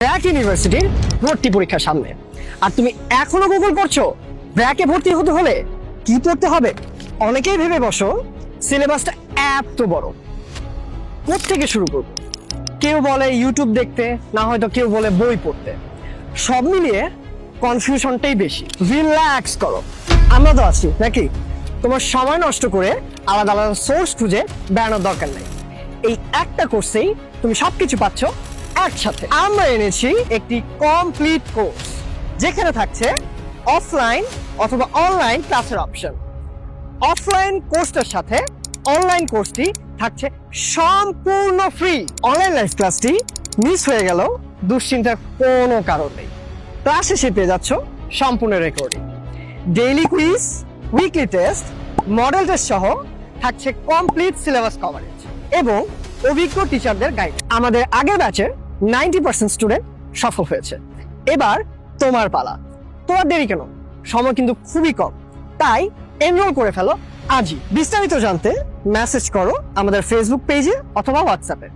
ব্র্যাক ইউনিভার্সিটির ভর্তি পরীক্ষার সামনে। আর তুমি এখনও গুগল করছ? ব্র্যাকে ভর্তি হতে হলে কি পড়তে হবে? অনেকেই ভেবে বসো, সিলেবাসটা এত বড়। থেকে শুরু করব? কেউ বলে ইউটিউব দেখতে, না হয়তো কেউ বলে বই পড়তে। সব মিলিয়ে কনফিউশনটাই বেশি। রিল্যাক্স করো। আমরা তো আছি, নাকি? তোমার সময় নষ্ট করে আলাদা আলাদা সোর্স খুঁজে বেড়ানোর দরকার নেই। এই একটা কোর্সেই তুমি সবকিছু পাচ্ছ একসাথে। আমরা এনেছি একটি কমপ্লিট কোর্স যেখানে থাকছে অফলাইন অথবা অনলাইন ক্লাসের অপশন অফলাইন কোর্সটার সাথে অনলাইন কোর্সটি থাকছে সম্পূর্ণ ফ্রি অনলাইন লাইভ ক্লাসটি মিস হয়ে গেল, দুশ্চিন্তার কোনো কারণ নেই। ক্লাস শেষে পেয়ে যাচ্ছ সম্পূর্ণ recording daily quiz weekly test model test সহ থাকছে কমপ্লিট সিলেবাস কভারেজ এবং অভিজ্ঞ টিচারদের গাইড আমাদের আগের ব্যাচে নাইনটি পার্সেন্ট স্টুডেন্ট সফল হয়েছে। এবার তোমার পালা। তোমার দেরি কেন? সময় কিন্তু খুবই কম। তাই এনরোল করে ফেলো। আজই বিস্তারিত জানতে মেসেজ করো আমাদের ফেসবুক পেজে অথবা হোয়াটসঅ্যাপে